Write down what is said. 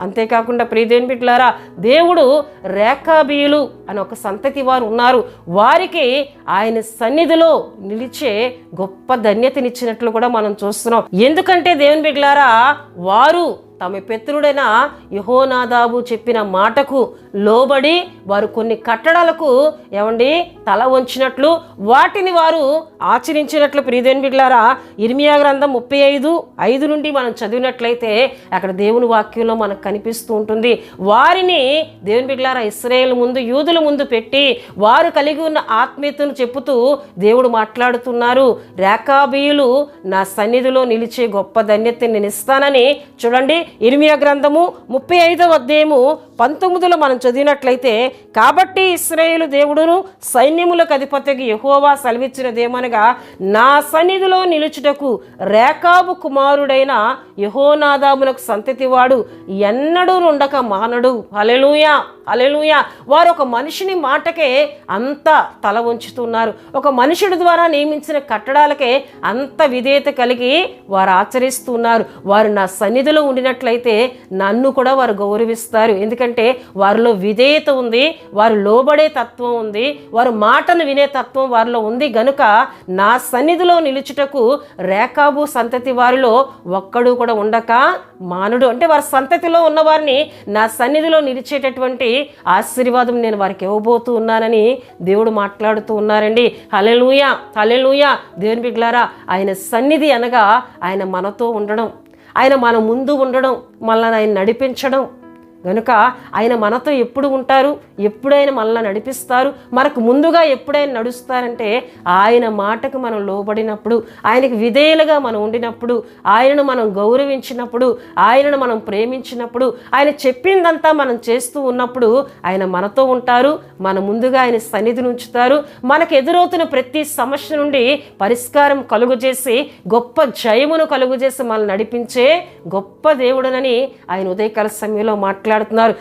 అంతేకాకుండా ప్రియదేని బిడ్డలారా దేవుడు రేఖాబీయులు అని ఒక సంతతి వారు ఉన్నారు. వారికి ఆయన సన్నిధిలో నిలిచే గొప్ప ధన్యతనిచ్చినట్లు కూడా మనం చూస్తున్నాం. ఎందుకంటే దేవుని బిడ్డలారా వారు తమ పితృడైన యహోనాదాబు చెప్పిన మాటకు లోబడి వారు కొన్ని కట్టడాలకు ఏమండి తల వంచినట్లు వాటిని వారు ఆచరించినట్లు ప్రియదేని బిడ్లారా ఇర్మియా గ్రంథం ముప్పై ఐదు ఐదు నుండి మనం చదివినట్లయితే అక్కడ దేవుని వాక్యంలో మనకు కనిపిస్తూ ఉంటుంది. వారిని దేవుని బిడ్లారా ఇస్రాయేల్ ముందు యూదుల ముందు పెట్టి వారు కలిగి ఉన్న ఆత్మీయతను చెప్పుతూ దేవుడు మాట్లాడుతున్నారు. రేఖాబీయులు నా సన్నిధిలో నిలిచే గొప్ప ధన్యతని నేను ఇస్తానని చూడండి. ఇర్మియా గ్రంథము ముప్పై ఐదవ అధ్యాయము పంతొమ్మిదిలో మనం చదివినట్లయితే కాబట్టి ఇస్రాయేలు దేవుడును సైన్యములకు అధిపతికి యహోవా సెలవిచ్చినదేమనగా నా సన్నిధిలో నిలుచుటకు రేఖాబు కుమారుడైన యహోనాదాములకు సంతతివాడు ఎన్నడూ నుండక మానడు అలెలుయా అలెలుయా వారు ఒక మనిషిని మాటకే అంత తల వంచుతున్నారు. ఒక మనుషుడి ద్వారా నియమించిన కట్టడాలకే అంత విధేయత కలిగి వారు ఆచరిస్తున్నారు. వారు నా సన్నిధిలో ఉండినట్లయితే నన్ను కూడా వారు గౌరవిస్తారు. ఎందుకంటే వారిలో విధేయత ఉంది వారు లోబడే తత్వం ఉంది వారు మాటను వినే తత్వం వారిలో ఉంది గనుక నా సన్నిధిలో నిలుచుటకు రేఖాబు సంతతి వారిలో ఒక్కడు కూడా ఉండక మానుడు. అంటే వారి సంతతిలో ఉన్నవారిని నా సన్నిధిలో నిలిచేటటువంటి ఆశీర్వాదం నేను వారికి ఇవ్వబోతూ ఉన్నానని దేవుడు మాట్లాడుతూ ఉన్నారండి. హలెలూయ హలెలూయ దేవుని బిగ్లారా ఆయన సన్నిధి అనగా ఆయన మనతో ఉండడం ఆయన మన ముందు ఉండడం మనల్ని ఆయన నడిపించడం కనుక ఆయన మనతో ఎప్పుడు ఉంటారు? ఎప్పుడైనా మనల్ని నడిపిస్తారు? మనకు ముందుగా ఎప్పుడైనా నడుస్తారంటే ఆయన మాటకు మనం లోబడినప్పుడు ఆయనకి విధేయులుగా మనం ఉండినప్పుడు ఆయనను మనం గౌరవించినప్పుడు ఆయనను మనం ప్రేమించినప్పుడు ఆయన చెప్పిందంతా మనం చేస్తూ ఉన్నప్పుడు ఆయన మనతో ఉంటారు మన ముందుగా ఆయన సన్నిధిని ఉంచుతారు మనకు ఎదురవుతున్న ప్రతి సమస్య నుండి పరిష్కారం కలుగజేసి గొప్ప జయమును కలుగజేసి మనల్ని నడిపించే గొప్ప దేవుడనని ఆయన ఉదయకాల సమయంలో మాట్లాడుతున్నారు.